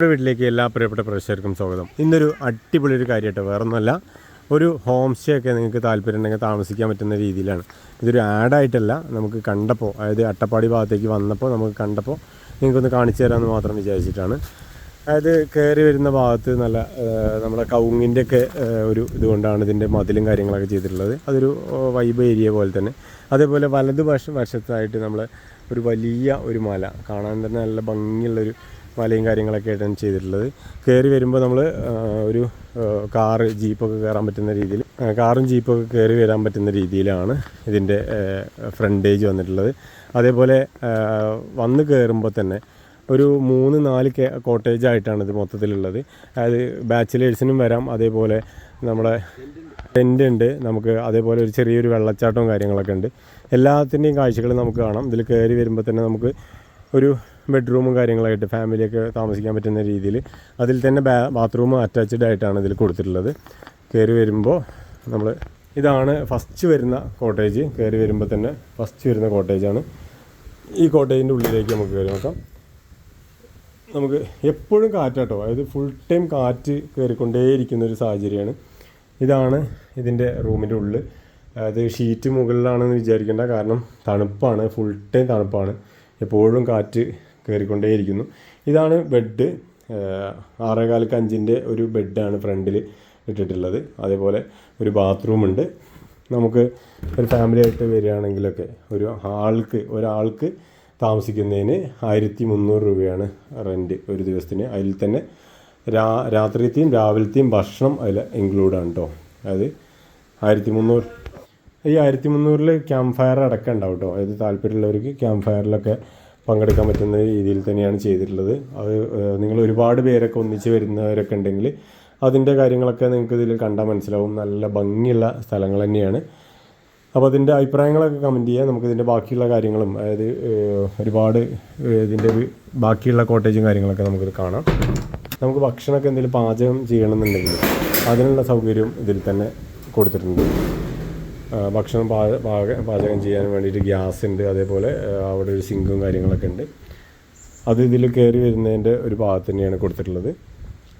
നമ്മുടെ വീട്ടിലേക്ക് എല്ലാ പ്രിയപ്പെട്ട പ്രേക്ഷകർക്കും സ്വാഗതം. ഇന്നൊരു അടിപൊളി ഒരു കാര്യമായിട്ട് വേറെ ഒന്നുമല്ല ഒരു ഹോം സ്റ്റേ ഒക്കെ നിങ്ങൾക്ക് താല്പര്യം ഉണ്ടെങ്കിൽ താമസിക്കാൻ പറ്റുന്ന രീതിയിലാണ്. ഇതൊരു ആഡായിട്ടല്ല നമുക്ക് കണ്ടപ്പോൾ അതായത് അട്ടപ്പാടി ഭാഗത്തേക്ക് വന്നപ്പോൾ നമുക്ക് കണ്ടപ്പോൾ നിങ്ങൾക്കൊന്ന് കാണിച്ചു തരാമെന്ന് മാത്രം വിചാരിച്ചിട്ടാണ്. അതായത് കയറി വരുന്ന ഭാഗത്ത് നല്ല നമ്മുടെ കവുങ്ങിന്റെ ഒക്കെ ഒരു ഇതുകൊണ്ടാണ് ഇതിന്റെ മതിലും കാര്യങ്ങളൊക്കെ ചെയ്തിട്ടുള്ളത്. അതൊരു വൈബ് ഏരിയ പോലെ തന്നെ. അതേപോലെ വലതു വശ വശത്തായിട്ട് നമ്മൾ ഒരു വലിയ ഒരു മല. കാണാൻ തന്നെ നല്ല ഭംഗിയുള്ളൊരു മലയും കാര്യങ്ങളൊക്കെ ആയിട്ടാണ് ചെയ്തിട്ടുള്ളത്. കയറി വരുമ്പോൾ നമ്മൾ ഒരു കാറ് ജീപ്പൊക്കെ കയറാൻ പറ്റുന്ന രീതിയിൽ കാറും ജീപ്പൊക്കെ കയറി വരാൻ പറ്റുന്ന രീതിയിലാണ് ഇതിന്റെ ഫ്രണ്ടേജ് വന്നിട്ടുള്ളത്. അതേപോലെ വന്ന് കയറുമ്പോൾ തന്നെ ഒരു മൂന്ന് നാല് കോട്ടേജ് ആയിട്ടാണ് ഇത് മൊത്തത്തിലുള്ളത്. അതായത് ബാച്ചിലേഴ്സിനും വരാം. അതേപോലെ നമ്മുടെ ടെന്റ് ഉണ്ട്. നമുക്ക് അതേപോലെ ഒരു ചെറിയൊരു വെള്ളച്ചാട്ടവും കാര്യങ്ങളൊക്കെ ഉണ്ട്. എല്ലാത്തിന്റെയും കാഴ്ചകൾ നമുക്ക് കാണാം. ഇതിൽ കയറി വരുമ്പോൾ തന്നെ നമുക്ക് ഒരു ബെഡ്റൂമും കാര്യങ്ങളായിട്ട് ഫാമിലിയൊക്കെ താമസിക്കാൻ പറ്റുന്ന രീതിയിൽ അതിൽ തന്നെ ബാ ബാത്റൂം അറ്റാച്ച്ഡ് ആയിട്ടാണ് ഇതിൽ കൊടുത്തിട്ടുള്ളത്. കയറി വരുമ്പോൾ നമ്മൾ ഇതാണ് ഫസ്റ്റ് വരുന്ന കോട്ടേജ് കയറി വരുമ്പോൾ തന്നെ ഫസ്റ്റ് വരുന്ന കോട്ടേജാണ് ഈ കോട്ടേജിന്റെ ഉള്ളിലേക്ക് നമുക്ക് കയറി നോക്കാം. നമുക്ക് എപ്പോഴും കാറ്റാട്ടോ അതായത് ഫുൾ ടൈം കാറ്റ് കയറിക്കൊണ്ടേയിരിക്കുന്ന ഒരു സാഹചര്യമാണ്. ഇതാണ് ഇതിന്റെ റൂമിന്റെ ഉള്ളിൽ അതായത് ഷീറ്റ് മുകളിലാണെന്ന് വിചാരിക്കേണ്ട കാരണം തണുപ്പാണ് ഫുൾ ടൈം തണുപ്പാണ്. എപ്പോഴും കാറ്റ് കയറിക്കൊണ്ടേയിരിക്കുന്നു. ഇതാണ് ബെഡ്. ആറേകാലക്ക് അഞ്ചിന്റെ ഒരു ബെഡാണ് ഫ്രണ്ടിൽ ഇട്ടിട്ടുള്ളത്. അതേപോലെ ഒരു ബാത്റൂം ഉണ്ട് നമുക്ക് ഒരു ഫാമിലി ആയിട്ട് വരികയാണെങ്കിലൊക്കെ ഒരു ആൾക്ക് ഒരാൾക്ക് താമസിക്കുന്നതിന് ആയിരത്തി മുന്നൂറ് രൂപയാണ് റെന്റ് ഒരു ദിവസത്തിന്. അതിൽ തന്നെ രാ രാത്രിത്തെയും രാവിലത്തെയും ഭക്ഷണം അതിൽ ഇൻക്ലൂഡാണ് കേട്ടോ അതായത് ആയിരത്തി മുന്നൂറ് ഈ ആയിരത്തി മുന്നൂറിൽ ക്യാമ്പ് ഫയർ അടക്കം ഉണ്ടാവും കേട്ടോ അതായത് താല്പര്യമുള്ളവർക്ക് ക്യാമ്പ് ഫയറിലൊക്കെ പങ്കെടുക്കാൻ പറ്റുന്ന രീതിയിൽ തന്നെയാണ് ചെയ്തിട്ടുള്ളത്. അത് നിങ്ങൾ ഒരുപാട് പേരൊക്കെ ഒന്നിച്ച് വരുന്നവരൊക്കെ ഉണ്ടെങ്കിൽ അതിന്റെ കാര്യങ്ങളൊക്കെ നിങ്ങൾക്ക് ഇതിൽ കണ്ടാൽ മനസ്സിലാവും. നല്ല ഭംഗിയുള്ള സ്ഥലങ്ങൾ തന്നെയാണ്. അപ്പോൾ അതിന്റെ അഭിപ്രായങ്ങളൊക്കെ കമന്റ് ചെയ്യുക നമുക്ക് ഇതിന്റെ ബാക്കിയുള്ള കാര്യങ്ങളും അതായത് ഒരുപാട് ഇതിന്റെ ബാക്കിയുള്ള കോട്ടേജും കാര്യങ്ങളൊക്കെ നമുക്കിത് കാണാം. നമുക്ക് ഭക്ഷണമൊക്കെ എന്തെങ്കിലും പാചകം ചെയ്യണമെന്നുണ്ടെങ്കിൽ അതിനുള്ള സൗകര്യം ഇതിൽ തന്നെ കൊടുത്തിട്ടുണ്ട്. ഭക്ഷണം പാച പാക- പാചകം ചെയ്യാൻ വേണ്ടിയിട്ട് ഗ്യാസ് ഉണ്ട് അതേപോലെ അവിടെ ഒരു സിങ്കും കാര്യങ്ങളൊക്കെ ഉണ്ട്. അത് ഇതിൽ കയറി വരുന്നതിന്റെ ഒരു ഭാഗത്ത് തന്നെയാണ് കൊടുത്തിട്ടുള്ളത്.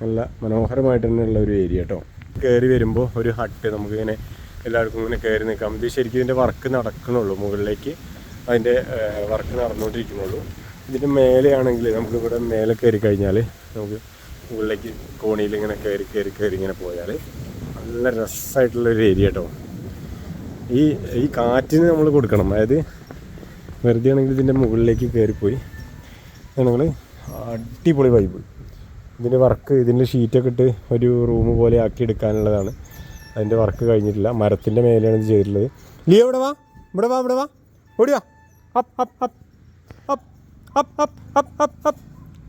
നല്ല മനോഹരമായിട്ട് തന്നെയുള്ള ഒരു ഏരിയ കേട്ടോ. കയറി വരുമ്പോൾ ഒരു ഹട്ട് നമുക്കിങ്ങനെ എല്ലാവർക്കും ഇങ്ങനെ കയറി നിൽക്കാം. ഇത് ശരിക്കും ഇതിന്റെ വർക്ക് നടക്കണുള്ളൂ മുകളിലേക്ക്. അതിന്റെ വർക്ക് നടന്നുകൊണ്ടിരിക്കുന്നുള്ളൂ. ഇതിന്റെ മേലെയാണെങ്കിൽ നമുക്ക് ഇവിടെ മേലെ കയറി കഴിഞ്ഞാൽ നമുക്ക് മുകളിലേക്ക് കോണിയിൽ ഇങ്ങനെ കയറി കയറി കയറി ഇങ്ങനെ പോയാൽ നല്ല രസമായിട്ടുള്ളൊരു ഏരിയ കേട്ടോ. ഈ ഈ കാറ്റിന് നമ്മൾ കൊടുക്കണം. അതായത് വെറുതെ ആണെങ്കിൽ ഇതിന്റെ മുകളിലേക്ക് കയറിപ്പോയി ഞങ്ങൾ അടിപൊളി വൈബ് ഇതിന്റെ വർക്ക് ഇതിന്റെ ഷീറ്റൊക്കെ ഇട്ട് ഒരു റൂം പോലെ ആക്കി എടുക്കാനുള്ളതാണ്. അതിന്റെ വർക്ക് കഴിഞ്ഞിട്ടില്ല. മരത്തിന്റെ മേലെയാണ് ഇത് ചെയ്തിട്ടുള്ളത്. ലിയോ ഇവിടെ വാ. ഇവിടെ വാ ഇവിടെ വാ. ഓടിയാ അപ്പ് up up. Up up up up up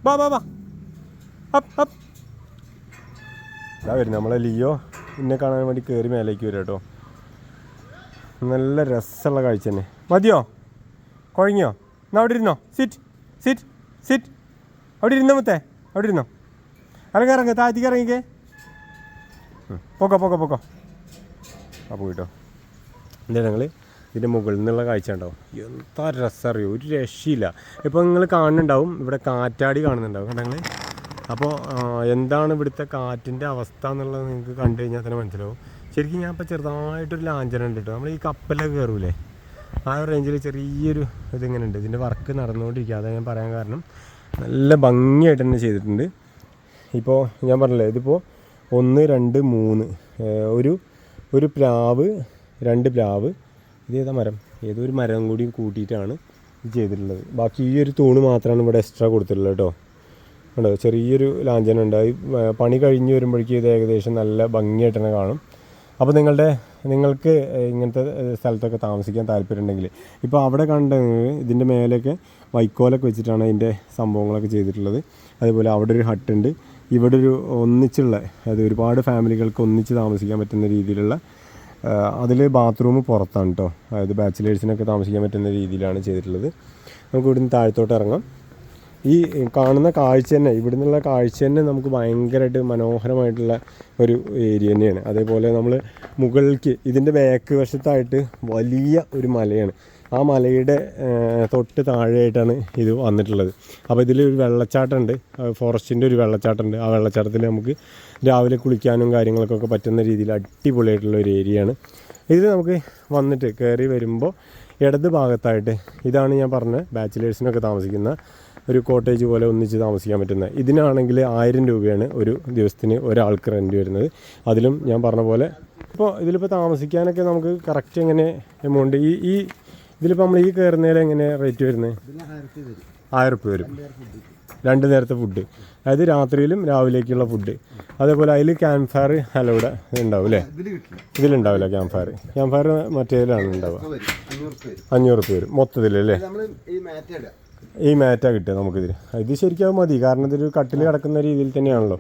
വാ അപ്പ് അപ്പ്. വരും നമ്മളെ ലിയോ ഇന്നെ കാണാൻ വേണ്ടി കയറി മേലേക്ക് വരും കേട്ടോ നല്ല രസമുള്ള കാഴ്ച തന്നെ. മതിയോ? കുഴങ്ങിയോ എന്നാ അവിടെ ഇരുന്നോ? സിറ്റ് സിറ്റ് സിറ്റ് അവിടെ ഇരുന്നോ മുത്തേ? അവിടെ ഇരുന്നോ? ഇറങ്ങി ഇറങ്ങി താഴ്ത്തിക്ക് ഇറങ്ങിക്കേ. പൊക്കോ പോക്കോ പോക്കോ. ആ പോയിട്ടോ എന്താ ഞങ്ങൾ ഇതിന്റെ മുകളിൽ നിന്നുള്ള കാഴ്ച ഉണ്ടാവും എന്താ രസം അറിയോ ഒരു രക്ഷയില്ല. ഇപ്പോൾ നിങ്ങൾ കാണുന്നുണ്ടാവും. ഇവിടെ കാറ്റാടി കാണുന്നുണ്ടാവും. കണ്ടോ നിങ്ങൾ അപ്പോൾ എന്താണ് ഇവിടുത്തെ കാറ്റിന്റെ അവസ്ഥ എന്നുള്ളത് നിങ്ങൾക്ക് കണ്ടു കഴിഞ്ഞാൽ തന്നെ മനസ്സിലാവും. ശരിക്കും ഞാൻ ഇപ്പോൾ ചെറുതായിട്ടൊരു ലാഞ്ചന ഉണ്ട് കേട്ടോ നമ്മൾ ഈ കപ്പലൊക്കെ കയറൂലേ ആ ഒരു റേഞ്ചിൽ ചെറിയൊരു ഇതിങ്ങനെ ഉണ്ട്. ഇതിന്റെ വർക്ക് നടന്നുകൊണ്ടിരിക്കുക അതാണ് ഞാൻ പറയാൻ കാരണം. നല്ല ഭംഗിയായിട്ട് തന്നെ ചെയ്തിട്ടുണ്ട്. ഇപ്പോൾ ഞാൻ പറഞ്ഞില്ലേ ഇതിപ്പോൾ ഒന്ന് രണ്ട് മൂന്ന് ഒരു ഒരു പ്ലാവ് രണ്ട് പ്ലാവ് ഇത് ഏതാ മരം? ഏതോ ഒരു മരം കൂടി കൂട്ടിയിട്ടാണ് ഇത് ചെയ്തിട്ടുള്ളത്. ബാക്കി ഈ ഒരു തൂണ് മാത്രമാണ് ഇവിടെ എക്സ്ട്രാ കൊടുത്തിട്ടുള്ളത് കേട്ടോ. ഉണ്ടോ ചെറിയൊരു ലാഞ്ചന ഉണ്ടായി പണി കഴിഞ്ഞ് വരുമ്പോഴേക്കും ഇത് ഏകദേശം നല്ല ഭംഗിയായിട്ട് തന്നെ കാണും. അപ്പോൾ നിങ്ങളുടെ നിങ്ങൾക്ക് ഇങ്ങനത്തെ സ്ഥലത്തൊക്കെ താമസിക്കാൻ താല്പര്യമുണ്ടെങ്കിൽ. ഇപ്പോൾ അവിടെ കണ്ട ഇതിന്റെ മേലെയൊക്കെ വൈക്കോലൊക്കെ വെച്ചിട്ടാണ് അതിന്റെ സംഭവങ്ങളൊക്കെ ചെയ്തിട്ടുള്ളത്. അതേപോലെ അവിടെ ഒരു ഹട്ടുണ്ട് ഇവിടെ ഒരു ഒന്നിച്ചുള്ള അതായത് ഒരുപാട് ഫാമിലികൾക്ക് ഒന്നിച്ച് താമസിക്കാൻ പറ്റുന്ന രീതിയിലുള്ള അതിൽ ബാത്റൂം പുറത്താണ് കേട്ടോ അതായത് ബാച്ചിലേഴ്സിനൊക്കെ താമസിക്കാൻ പറ്റുന്ന രീതിയിലാണ് ചെയ്തിട്ടുള്ളത്. നമുക്ക് ഇവിടുന്ന് താഴത്തോട്ട് ഇറങ്ങാം. ഈ കാണുന്ന കാഴ്ച തന്നെ ഇവിടെ നിന്നുള്ള കാഴ്ച തന്നെ നമുക്ക് ഭയങ്കരമായിട്ട് മനോഹരമായിട്ടുള്ള ഒരു ഏരിയ തന്നെയാണ്. അതേപോലെ നമ്മൾ മുകളിലേക്ക് ഇതിന്റെ ബാക്ക് വശത്തായിട്ട് വലിയ ഒരു മലയാണ്. ആ മലയുടെ തൊട്ട് താഴെയായിട്ടാണ് ഇത് വന്നിട്ടുള്ളത്. അപ്പോൾ ഇതിൽ ഒരു വെള്ളച്ചാട്ടമുണ്ട് ഫോറസ്റ്റിന്റെ ഒരു വെള്ളച്ചാട്ടമുണ്ട് ആ വെള്ളച്ചാട്ടത്തിൽ നമുക്ക് രാവിലെ കുളിക്കാനും കാര്യങ്ങൾക്കൊക്കെ പറ്റുന്ന രീതിയിൽ അടിപൊളിയായിട്ടുള്ള ഒരു ഏരിയയാണ്. ഇത് നമുക്ക് വന്നിട്ട് കയറി വരുമ്പോൾ ഇടത് ഭാഗത്തായിട്ട് ഇതാണ് ഞാൻ പറഞ്ഞ ബാച്ചിലേഴ്സിനൊക്കെ താമസിക്കുന്ന ഒരു കോട്ടേജ് പോലെ ഒന്നിച്ച് താമസിക്കാൻ പറ്റുന്നത് ഇതിനാണെങ്കിൽ ആയിരം രൂപയാണ് ഒരു ദിവസത്തിന് ഒരാൾക്ക് റെന്റ് വരുന്നത്. അതിലും ഞാൻ പറഞ്ഞ പോലെ ഇപ്പോൾ ഇതിലിപ്പോൾ താമസിക്കാനൊക്കെ നമുക്ക് കറക്റ്റ് എങ്ങനെ എമൗണ്ട് ഈ ഈ ഇതിലിപ്പോൾ നമ്മൾ ഈ കയറുന്നതിൽ എങ്ങനെ റേറ്റ് വരുന്നത്? ആയിരം റുപ്യ വരും. രണ്ട് നേരത്തെ ഫുഡ് അതായത് രാത്രിയിലും രാവിലേക്കുള്ള ഫുഡ് അതേപോലെ അതിൽ ക്യാമ്പ് ഫയർ അലൗഡ് ഉണ്ടാവും അല്ലേ? ഇതിലുണ്ടാവില്ല ക്യാമ്പ് ഫയർ ക്യാമ്പ് ഫയർ മറ്റേതിലാണ് ഉണ്ടാവുക അഞ്ഞൂറ് റുപ്യ വരും. മൊത്തത്തിൽ അല്ലേ? ഈ മാറ്റ് ഇടുക ഈ മാറ്റാ കിട്ടുക നമുക്കിതിൽ ഇത് ശരിക്കും മതി. കാരണം ഇതൊരു കട്ടിൽ കിടക്കുന്ന രീതിയിൽ തന്നെയാണല്ലോ.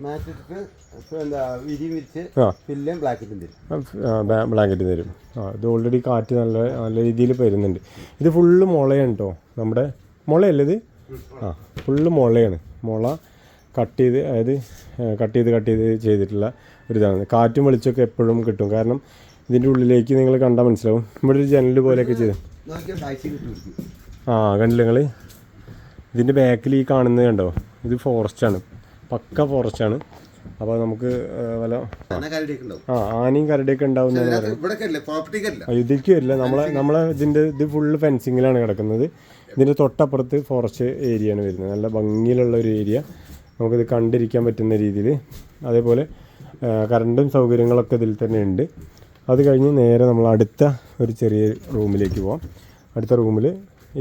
ബ്ലാങ്കറ്റ് തരും. ആ ഇത് ഓൾറെഡി കാറ്റ് നല്ല നല്ല രീതിയിൽ വരുന്നുണ്ട്. ഇത് ഫുള്ള് മുളയാണ് കേട്ടോ നമ്മുടെ മുളയല്ലേ ഇത്? ആ ഫുള്ള് മുളയാണ്. മുള കട്ട് ചെയ്ത് അതായത് കട്ട് ചെയ്ത് കട്ട് ചെയ്ത് ചെയ്തിട്ടുള്ള ഒരു ഇതാണ് കാറ്റും വെളിച്ചമൊക്കെ എപ്പോഴും കിട്ടും. കാരണം ഇതിന്റെ ഉള്ളിലേക്ക് നിങ്ങൾ കണ്ടാൽ മനസ്സിലാവും. ഇവിടെ ഒരു ജനൽ പോലെയൊക്കെ ചെയ്ത്. ആ കണ്ടില്ല നിങ്ങൾ ഇതിന്റെ ബാക്കിൽ ഈ കാണുന്നത് കണ്ടോ? ഇത് ഫോറസ്റ്റാണ് പക്ക ഫോറസ്റ്റാണ് അപ്പോൾ നമുക്ക് വല്ല ആ ആനയും കരടിയൊക്കെ ഉണ്ടാവുന്ന ഇതിലേക്ക് വരില്ല. നമ്മളെ നമ്മളെ ഇതിന്റെ ഇത് ഫുള്ള് ഫെൻസിങ്ങിലാണ് കിടക്കുന്നത്. ഇതിന്റെ തൊട്ടപ്പുറത്ത് ഫോറസ്റ്റ് ഏരിയയാണ് വരുന്നത്. നല്ല ഭംഗിയിലുള്ള ഒരു ഏരിയ നമുക്കിത് കണ്ടിരിക്കാൻ പറ്റുന്ന രീതിയിൽ അതേപോലെ കറണ്ടും സൗകര്യങ്ങളൊക്കെ ഇതിൽ തന്നെ ഉണ്ട്. അത് കഴിഞ്ഞ് നേരെ നമ്മൾ അടുത്ത ഒരു ചെറിയ റൂമിലേക്ക് പോവാം. അടുത്ത റൂമിൽ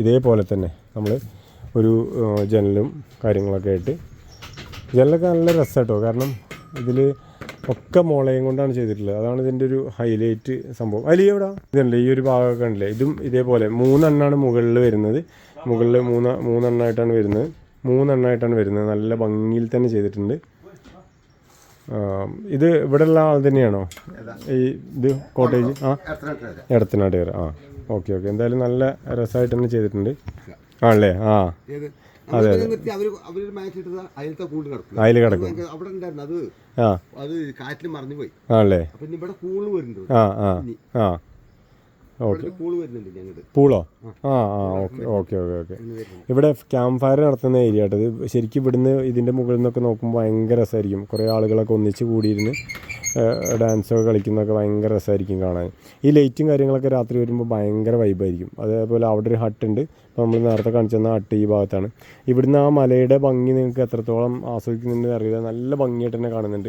ഇതേപോലെ തന്നെ നമ്മൾ ഒരു ജനലും കാര്യങ്ങളൊക്കെ ആയിട്ട്. ജനലൊക്കെ നല്ല രസമാട്ടോ കാരണം ഇതിൽ ഒക്കെ മോളയും കൊണ്ടാണ് ചെയ്തിട്ടുള്ളത്. അതാണ് ഇതിന്റെ ഒരു ഹൈലൈറ്റ് സംഭവം. അതിൽ എവിടെ? ഇതല്ലേ ഈ ഒരു ഭാഗമൊക്കെ ഉണ്ടല്ലേ ഇതും ഇതേപോലെ. മൂന്നെണ്ണാണ് മുകളിൽ വരുന്നത്. മുകളിൽ മൂന്ന് മൂന്നെണ്ണമായിട്ടാണ് വരുന്നത്. മൂന്നെണ്ണമായിട്ടാണ് വരുന്നത്. നല്ല ഭംഗിയിൽ തന്നെ ചെയ്തിട്ടുണ്ട്. ഇത് ഇവിടെയുള്ള ആൾ തന്നെയാണോ? ഈ ഇത് കോട്ടേജ്? ആ. എത്ര എത്ര എടത്തനാട് കയറി ആ. Okay okay. എന്തായാലും നല്ല രസമായിട്ട് തന്നെ ചെയ്തിട്ടുണ്ട്. ആണല്ലേ? ആ. അതെ കൂട് കിടക്കും അതിൽ കിടക്കും. അവിടെ ഉണ്ടായിരുന്നു. അത് ആ. അത് കാറ്റിൽ മറിഞ്ഞു പോയി ആണല്ലേ ഇവിടെ കൂൾ വരുന്നുണ്ട്. ആ ആ ആ. പൂളോ ആ. ആ ഓക്കെ ഓക്കെ ഓക്കെ ഓക്കെ. ഇവിടെ ക്യാമ്പ് ഫയർ നടത്തുന്ന ഏരിയ കേട്ടത് ഇത് ശരിക്കും ഇവിടുന്ന് ഇതിന്റെ മുകളിൽ നിന്നൊക്കെ നോക്കുമ്പോൾ ഭയങ്കര രസമായിരിക്കും കുറേ ആളുകളൊക്കെ ഒന്നിച്ച് കൂടിയിരുന്ന് ഡാൻസൊക്കെ കളിക്കുന്നതൊക്കെ ഭയങ്കര രസമായിരിക്കും കാണാൻ. ഈ ലൈറ്റും കാര്യങ്ങളൊക്കെ രാത്രി വരുമ്പോൾ ഭയങ്കര വൈബായിരിക്കും അതേപോലെ അവിടെ ഒരു ഹട്ട് ഉണ്ട്. അപ്പോൾ നമ്മൾ നേരത്തെ കാണിച്ചു തന്ന ഹട്ട് ഈ ഭാഗത്താണ്. ഇവിടുന്ന് ആ മലയുടെ ഭംഗി നിങ്ങൾക്ക് എത്രത്തോളം ആസ്വദിക്കുന്നുണ്ട് അറിയില്ല. നല്ല ഭംഗിയായിട്ട് തന്നെ കാണുന്നുണ്ട്.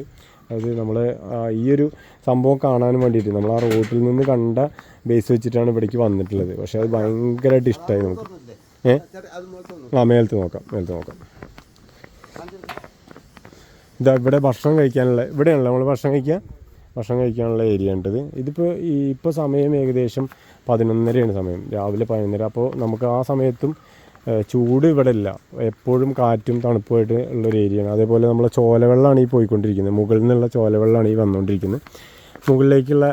അതായത് നമ്മൾ ഈ ഒരു സംഭവം കാണാൻ വേണ്ടിയിട്ട് നമ്മൾ ആ റോട്ടിൽ നിന്ന് കണ്ട ബേസ് വെച്ചിട്ടാണ് ഇവിടേക്ക് വന്നിട്ടുള്ളത്. പക്ഷേ അത് ഭയങ്കരമായിട്ട് ഇഷ്ടമായി നമുക്ക്. ഏ? അത് നോക്കുന്നു ആ മേലത്ത് നോക്കാം മേലത്ത് നോക്കാം. ഇതാ ഇവിടെ ഭക്ഷണം കഴിക്കാനുള്ള ഇവിടെയാണല്ലോ നമ്മൾ ഭക്ഷണം കഴിക്കുക? ഭക്ഷണം കഴിക്കാനുള്ള ഏരിയ ഉണ്ടത്. ഇതിപ്പോൾ ഈ ഇപ്പോൾ സമയം ഏകദേശം പതിനൊന്നരയാണ് സമയം രാവിലെ പതിനൊന്നര. അപ്പോൾ നമുക്ക് ആ സമയത്തും ചൂട് ഇവിടെ ഇല്ല. എപ്പോഴും കാറ്റും തണുപ്പുമായിട്ട് ഉള്ളൊരു ഏരിയയാണ് അതേപോലെ നമ്മൾ ചോലവെള്ളമാണ് ഈ പോയിക്കൊണ്ടിരിക്കുന്നത്. മുകളിൽ നിന്നുള്ള ചോലവെള്ളമാണ് ഈ വന്നുകൊണ്ടിരിക്കുന്നത്. മുകളിലേക്കുള്ള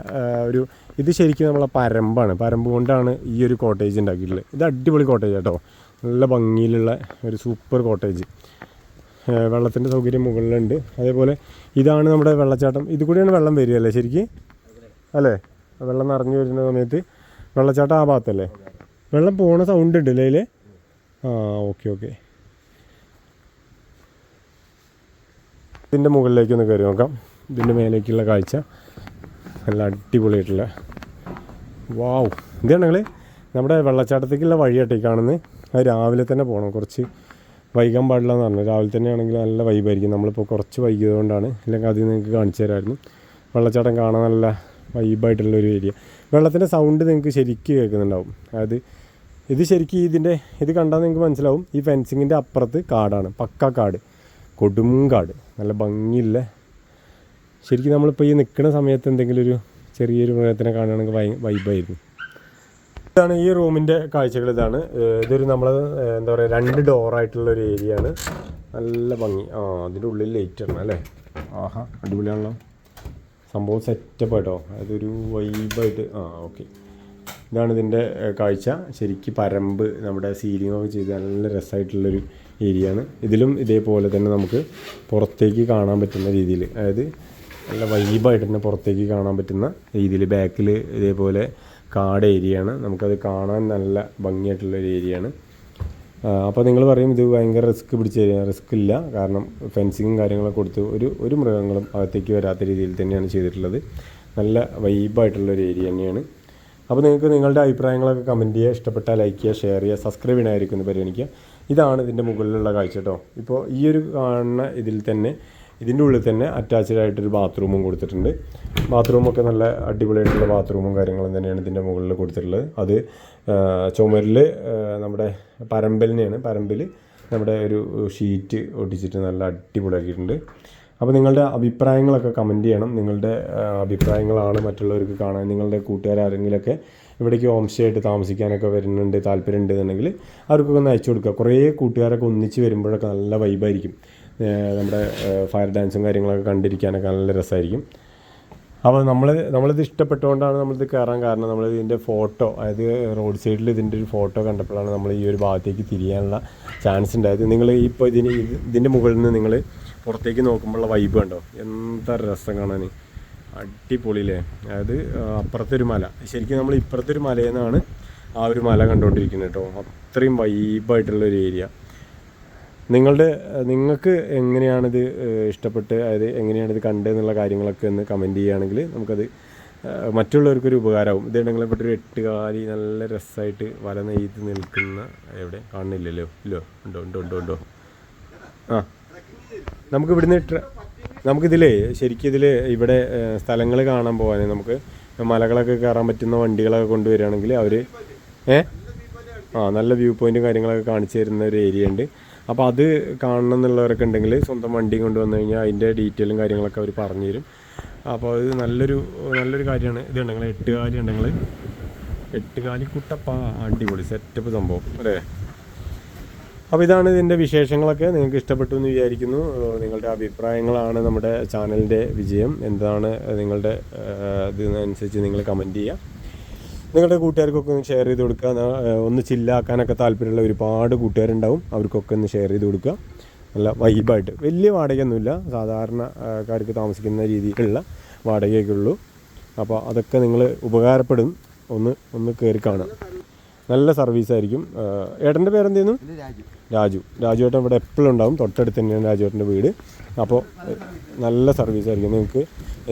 ഒരു ഇത് ശരിക്കും നമ്മളെ പരമ്പാണ്. പരമ്പ് കൊണ്ടാണ് ഈ ഒരു കോട്ടേജ് ഉണ്ടാക്കിയിട്ടുള്ളത്. ഇത് അടിപൊളി കോട്ടേജ് കേട്ടോ നല്ല ഭംഗിയിലുള്ള ഒരു സൂപ്പർ കോട്ടേജ് വെള്ളത്തിന്റെ സൗകര്യം മുകളിലുണ്ട്. അതേപോലെ ഇതാണ് നമ്മുടെ വെള്ളച്ചാട്ടം. ഇതുകൂടിയാണ് വെള്ളം വരിക അല്ലേ ശരിക്കും? അല്ലേ? വെള്ളം നിറഞ്ഞു വരുന്ന സമയത്ത് വെള്ളച്ചാട്ടം ആ ഭാഗത്തല്ലേ? വെള്ളം പോണ സൗണ്ട് ഉണ്ട് അല്ലേ ആ ഓക്കെ ഓക്കെ ഇതിന്റെ മുകളിലേക്ക് ഒന്ന് കയറി നോക്കാം. ഇതിന്റെ മേലേക്കുള്ള കാഴ്ച. നല്ല അടിപൊളിയായിട്ടുള്ള. വാവ് ഇതാണ് നമ്മുടെ വെള്ളച്ചാട്ടത്തേക്കുള്ള വഴിയാട്ടേ കാണുന്നത്. അത് രാവിലെ തന്നെ പോകണം കുറച്ച്. വൈകാൻ പാടില്ല എന്ന് പറഞ്ഞു. രാവിലെ തന്നെ ആണെങ്കിൽ നല്ല വൈബായിരിക്കും നമ്മളിപ്പോൾ കുറച്ച് വൈകിയതുകൊണ്ടാണ് അല്ലെങ്കിൽ അത് നിങ്ങൾക്ക് കാണിച്ചു തരാമായിരുന്നു. വെള്ളച്ചാട്ടം കാണാൻ നല്ല വൈബായിട്ടുള്ള ഒരു ഏരിയ വെള്ളത്തിന്റെ സൗണ്ട് നിങ്ങൾക്ക് ശരിക്കും കേൾക്കുന്നുണ്ടാവും. അതായത് ഇത് ശരിക്കും ഇതിന്റെ ഇത് കണ്ടാൽ നിങ്ങൾക്ക് മനസ്സിലാവും. ഈ ഫെൻസിങ്ങിന്റെ അപ്പുറത്ത് കാടാണ്. പക്ക കാട്. കൊടും കാട്. നല്ല ഭംഗിയില്ല ശരിക്കും നമ്മളിപ്പോൾ ഈ നിൽക്കുന്ന സമയത്ത് എന്തെങ്കിലും ഒരു ചെറിയൊരു മൃഗത്തിനെ കാണുകയാണെങ്കിൽ വൈബായിരുന്നു ഇതാണ് ഈ റൂമിന്റെ കാഴ്ചകൾ. ഇതാണ് ഇതൊരു നമ്മൾ എന്താ പറയുക രണ്ട് ഡോറായിട്ടുള്ള ഒരു ഏരിയ ആണ്. നല്ല ഭംഗി. ആ അതിന്റെ ഉള്ളിൽ ലൈറ്റ് ആണ് അല്ലേ? ആഹാ അടിപൊളിയാണല്ലോ. സംഭവം സെറ്റപ്പ് കേട്ടോ അതൊരു വൈബായിട്ട് ആ ഓക്കെ ഇതാണ് ഇതിന്റെ കാഴ്ച. ശരിക്കും പരമ്പ് നമ്മുടെ സീലിംഗ് ഒക്കെ ചെയ്ത് നല്ല രസമായിട്ടുള്ളൊരു ഏരിയ ആണ്. ഇതിലും ഇതേപോലെ തന്നെ നമുക്ക് പുറത്തേക്ക് കാണാൻ പറ്റുന്ന രീതിയിൽ അതായത് നല്ല വൈബായിട്ട് തന്നെ പുറത്തേക്ക് കാണാൻ പറ്റുന്ന രീതിയിൽ ബാക്കിൽ ഇതേപോലെ കാട് ഏരിയയാണ്. നമുക്കത് കാണാൻ നല്ല ഭംഗിയായിട്ടുള്ളൊരു ഏരിയയാണ്. അപ്പോൾ നിങ്ങൾ പറയും ഇത് ഭയങ്കര റിസ്ക് പിടിച്ച ഏരിയ റിസ്ക് ഇല്ല. കാരണം ഫെൻസിങ്ങും കാര്യങ്ങളൊക്കെ കൊടുത്ത് ഒരു ഒരു മൃഗങ്ങളും അകത്തേക്ക് വരാത്ത രീതിയിൽ തന്നെയാണ് ചെയ്തിട്ടുള്ളത്. നല്ല വൈബായിട്ടുള്ളൊരു ഏരിയ തന്നെയാണ്. അപ്പോൾ നിങ്ങൾക്ക് നിങ്ങളുടെ അഭിപ്രായങ്ങളൊക്കെ കമന്റ് ചെയ്യുക. ഇഷ്ടപ്പെട്ടാൽ ലൈക്ക് ചെയ്യുക ഷെയർ ചെയ്യുക സബ്സ്ക്രൈബ് ചെയ്യണമായിരിക്കും എന്ന് പരിഗണിക്കുക. ഇതാണ് ഇതിന്റെ മുകളിലുള്ള കാഴ്ച കേട്ടോ. ഇപ്പോൾ ഈ ഒരു കാണുന്ന ഇതിൽ തന്നെ ഇതിന്റെ ഉള്ളിൽ തന്നെ അറ്റാച്ച്ഡ് ആയിട്ടൊരു ബാത്റൂമും കൊടുത്തിട്ടുണ്ട്. ബാത്റൂമൊക്കെ നല്ല അടിപൊളിയായിട്ടുള്ള ബാത്റൂമും കാര്യങ്ങളും തന്നെയാണ് ഇതിന്റെ മുകളിൽ കൊടുത്തിട്ടുള്ളത്. അത് ചുമരിൽ നമ്മുടെ പരമ്പലിനെയാണ്. പരമ്പിൽ നമ്മുടെ ഒരു ഷീറ്റ് ഒട്ടിച്ചിട്ട് നല്ല അടിപൊളിയാക്കിയിട്ടുണ്ട്. അപ്പോൾ നിങ്ങളുടെ അഭിപ്രായങ്ങളൊക്കെ കമന്റ് ചെയ്യണം. നിങ്ങളുടെ അഭിപ്രായങ്ങളാണ് മറ്റുള്ളവർക്ക് കാണാൻ നിങ്ങളുടെ കൂട്ടുകാരാരെങ്കിലുമൊക്കെ ഇവിടേക്ക് ഹോം സ്റ്റേ ആയിട്ട് താമസിക്കാനൊക്കെ വരുന്നുണ്ട് താല്പര്യം ഉണ്ടെന്നുണ്ടെങ്കിൽ അവർക്കൊക്കെ ഒന്ന് അയച്ചു കൊടുക്കുക. കുറേ കൂട്ടുകാരൊക്കെ ഒന്നിച്ച് വരുമ്പോഴൊക്കെ നല്ല വൈബായിരിക്കും നമ്മുടെ ഫയർ ഡാൻസും കാര്യങ്ങളൊക്കെ കണ്ടിരിക്കാനൊക്കെ നല്ല രസമായിരിക്കും അപ്പോൾ നമ്മൾ നമ്മളിത് ഇഷ്ടപ്പെട്ടുകൊണ്ടാണ് നമ്മളിത് കയറാൻ കാരണം നമ്മൾ ഇതിന്റെ ഫോട്ടോ അതായത് റോഡ് സൈഡിൽ ഇതിന്റെ ഒരു ഫോട്ടോ കണ്ടപ്പോഴാണ് നമ്മൾ ഈ ഒരു ഭാഗത്തേക്ക് തിരിയാനുള്ള ചാൻസ് ഉണ്ടായത്. നിങ്ങൾ ഇപ്പോൾ ഇതിന് ഇത് ഇതിന്റെ മുകളിൽ നിന്ന് നിങ്ങൾ പുറത്തേക്ക് നോക്കുമ്പോഴുള്ള വൈബ് കണ്ടോ? എന്താ രസം കാണാൻ? അടിപൊളിയില്ലേ? അതായത് അപ്പുറത്തൊരു മല. ശരിക്കും നമ്മൾ ഇപ്പുറത്തൊരു മലയിൽ നിന്നാണ് ആ ഒരു മല കണ്ടുകൊണ്ടിരിക്കുന്നത് കേട്ടോ. അത്രയും വൈബായിട്ടുള്ള ഒരു ഏരിയ നിങ്ങളുടെ നിങ്ങൾക്ക് എങ്ങനെയാണിത് ഇഷ്ടപ്പെട്ട് അതായത് എങ്ങനെയാണിത് കണ്ടത് എന്നുള്ള കാര്യങ്ങളൊക്കെ ഒന്ന് കമന്റ് ചെയ്യുകയാണെങ്കിൽ നമുക്കത് മറ്റുള്ളവർക്കൊരു ഉപകാരമാവും. ഇതുണ്ടെങ്കിൽ പെട്ടൊരു എട്ടുകാലി നല്ല രസമായിട്ട് വല നെയ്ത് നിൽക്കുന്ന എവിടെ? കാണുന്നില്ലല്ലോ? ഇല്ലോ? ഉണ്ടോ? ഉണ്ടോ? ഉണ്ടോ? ഉണ്ടോ? ആ. നമുക്ക് ഇവിടുന്ന് ട്ര നമുക്കിതിലേ ശരിക്കും ഇതിൽ ഇവിടെ സ്ഥലങ്ങൾ കാണാൻ പോകാൻ നമുക്ക് മലകളൊക്കെ കയറാൻ പറ്റുന്ന വണ്ടികളൊക്കെ കൊണ്ടുവരികയാണെങ്കിൽ അവർ ഏ? ആ നല്ല വ്യൂ പോയിന്റും കാര്യങ്ങളൊക്കെ കാണിച്ചു തരുന്ന ഒരു ഏരിയ ഉണ്ട്. അപ്പോൾ അത് കാണണം എന്നുള്ളവരൊക്കെ ഉണ്ടെങ്കിൽ സ്വന്തം വണ്ടിയും കൊണ്ടുവന്നു കഴിഞ്ഞാൽ അതിന്റെ ഡീറ്റെയിലും കാര്യങ്ങളൊക്കെ അവർ പറഞ്ഞു തരും. അപ്പോൾ അത് നല്ലൊരു നല്ലൊരു കാര്യമാണ്. ഇത് ഉണ്ടെങ്കിൽ എട്ടുകാലി ഉണ്ടെങ്കിൽ എട്ടുകാലി കുട്ടപ്പ അടിപൊളി സെറ്റപ്പ് സംഭവം. അല്ലേ? അപ്പോൾ ഇതാണ് ഇതിന്റെ വിശേഷങ്ങളൊക്കെ. നിങ്ങൾക്ക് ഇഷ്ടപ്പെട്ടു എന്ന് വിചാരിക്കുന്നു. നിങ്ങളുടെ അഭിപ്രായങ്ങളാണ് നമ്മുടെ ചാനലിന്റെ വിജയം. എന്താണ് നിങ്ങളുടെ ഇതിനനുസരിച്ച് നിങ്ങൾ കമന്റ് ചെയ്യുക. നിങ്ങളുടെ കൂട്ടുകാർക്കൊക്കെ ഒന്ന് ഷെയർ ചെയ്ത് കൊടുക്കുക. ഒന്ന് ചില്ലാക്കാനൊക്കെ താല്പര്യമുള്ള ഒരുപാട് കൂട്ടുകാരുണ്ടാവും. അവർക്കൊക്കെ ഒന്ന് ഷെയർ ചെയ്ത് കൊടുക്കുക. നല്ല വൈബായിട്ട് വലിയ വാടകയൊന്നുമില്ല. സാധാരണക്കാർക്ക് താമസിക്കുന്ന രീതിയിലുള്ള വാടകയൊക്കെ ഉള്ളൂ. അപ്പോൾ അതൊക്കെ നിങ്ങൾ ഉപകാരപ്പെടും. ഒന്ന് ഒന്ന് കയറി കാണാം. നല്ല സർവീസ് ആയിരിക്കും. ഏട്ടന്റെ പേരെന്തായിരുന്നു ഇത് രാജു. രാജു. ഏട്ടൻ ഇവിടെ എപ്പോഴും ഉണ്ടാവും. തൊട്ടടുത്ത് തന്നെയാണ് രാജു ഏട്ടന്റെ വീട്. അപ്പോൾ നല്ല സർവീസ് ആയിരിക്കും. നിങ്ങൾക്ക്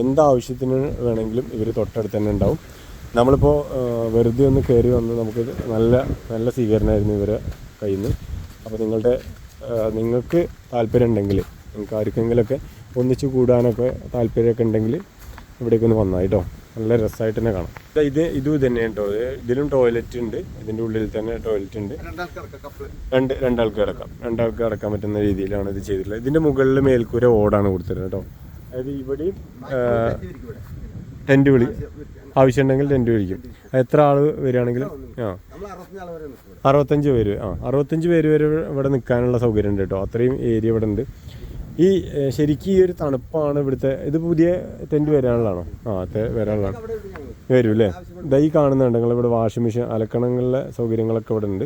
എന്താവശ്യത്തിന് വേണമെങ്കിലും ഇവർ തൊട്ടടുത്ത് തന്നെ ഉണ്ടാവും. നമ്മളിപ്പോൾ വെറുതെ ഒന്ന് കയറി വന്ന് നമുക്ക് നല്ല നല്ല സ്വീകരണമായിരുന്നു ഇവരെ കയ്യിൽ നിന്ന് അപ്പോൾ നിങ്ങളുടെ നിങ്ങൾക്ക് താല്പര്യം ഉണ്ടെങ്കിൽ നിങ്ങൾക്ക് ആർക്കെങ്കിലുമൊക്കെ ഒന്നിച്ച് കൂടാനൊക്കെ താല്പര്യമൊക്കെ ഉണ്ടെങ്കിൽ ഇവിടേക്ക് ഒന്ന് വന്നാൽ കേട്ടോ. നല്ല രസമായിട്ട് തന്നെ കാണാം. ഇത് ഇതും തന്നെയാണ് കേട്ടോ. ഇതിലും ടോയ്ലറ്റ് ഉണ്ട്. ഇതിന്റെ ഉള്ളിൽ തന്നെ ടോയ്ലറ്റ് ഉണ്ട്. രണ്ട് രണ്ടാൾക്ക് കിടക്കാം. രണ്ടാൾക്ക് കിടക്കാൻ പറ്റുന്ന രീതിയിലാണ് ഇത് ചെയ്തിട്ടുള്ളത്. ഇതിന്റെ മുകളിൽ മേൽക്കൂര ഓടാണ് കൊടുത്തിട്ടുള്ളത് കേട്ടോ. അതായത് ഇവിടെയും ടെന്റ് വിളി. ആവശ്യമുണ്ടെങ്കിൽ ടെന്റ് മേടിക്കും. എത്ര ആൾ വരികയാണെങ്കിലും ആ. അറുപത്തഞ്ച് പേര് ആ. അറുപത്തഞ്ച് പേര് വരെ ഇവിടെ നിൽക്കാനുള്ള സൗകര്യം ഉണ്ട് കേട്ടോ. അത്രയും ഏരിയ ഇവിടെ ഉണ്ട്. ഈ ശരിക്കും ഈ ഒരു തണുപ്പാണ് ഇവിടുത്തെ ഇത് പുതിയ ടെന്റ് വരാനുള്ളതാണോ? ആ വരാനുള്ളതാണ്. വരും അല്ലേ? ഇതാ ഈ കാണുന്നുണ്ട് നിങ്ങൾ ഇവിടെ വാഷിംഗ് മെഷീൻ അലക്കണങ്ങളിലെ സൗകര്യങ്ങളൊക്കെ ഇവിടെ ഉണ്ട്.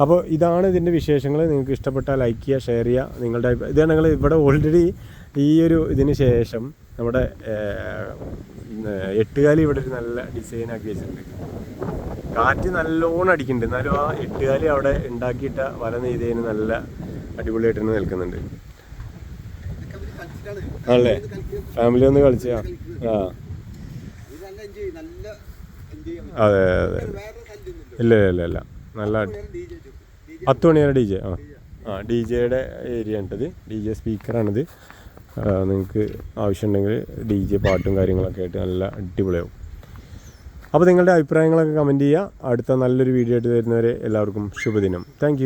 അപ്പോൾ ഇതാണ് ഇതിന്റെ വിശേഷങ്ങൾ. നിങ്ങൾക്ക് ഇഷ്ടപ്പെട്ടാൽ ലൈക്ക് ചെയ്യുക ഷെയർ ചെയ്യുക. നിങ്ങളുടെ ഇതാണ് നിങ്ങൾ ഇവിടെ ഓൾറെഡി ഈ ഒരു ഇതിന് ശേഷം നമ്മുടെ എട്ടുകാലി ഇവിടെ ഒരു നല്ല ഡിസൈൻ ആക്കി വെച്ചിട്ടുണ്ട്. കാറ്റ് നല്ലോണം അടിക്കുന്നുണ്ട്. എന്നാലും ആ എട്ടുകാലി അവിടെ ഉണ്ടാക്കിയിട്ട വല നെയ്തേന് നല്ല അടിപൊളിയായിട്ട് തന്നെ നിൽക്കുന്നുണ്ട്. ആണല്ലേ? ഫാമിലി ഒന്ന് കളിച്ച? ആ. അതെ അതെ. ഇല്ല ഇല്ല ഇല്ല നല്ല പത്ത് മണി ഡി ജെ. ആ. ആ ഡി ജെയുടെ ഏരിയ ഉണ്ടത് ഡി ജെ സ്പീക്കറാണിത്. നിങ്ങൾക്ക് ആവശ്യമുണ്ടെങ്കിൽ ഡി ജെ പാട്ടും കാര്യങ്ങളൊക്കെ ആയിട്ട് നല്ല അടിപൊളിയാവും. അപ്പോൾ നിങ്ങളുടെ അഭിപ്രായങ്ങളൊക്കെ കമന്റ് ചെയ്യുക. അടുത്ത നല്ലൊരു വീഡിയോ ആയിട്ട് വരുന്നവരെ എല്ലാവർക്കും ശുഭദിനം. താങ്ക്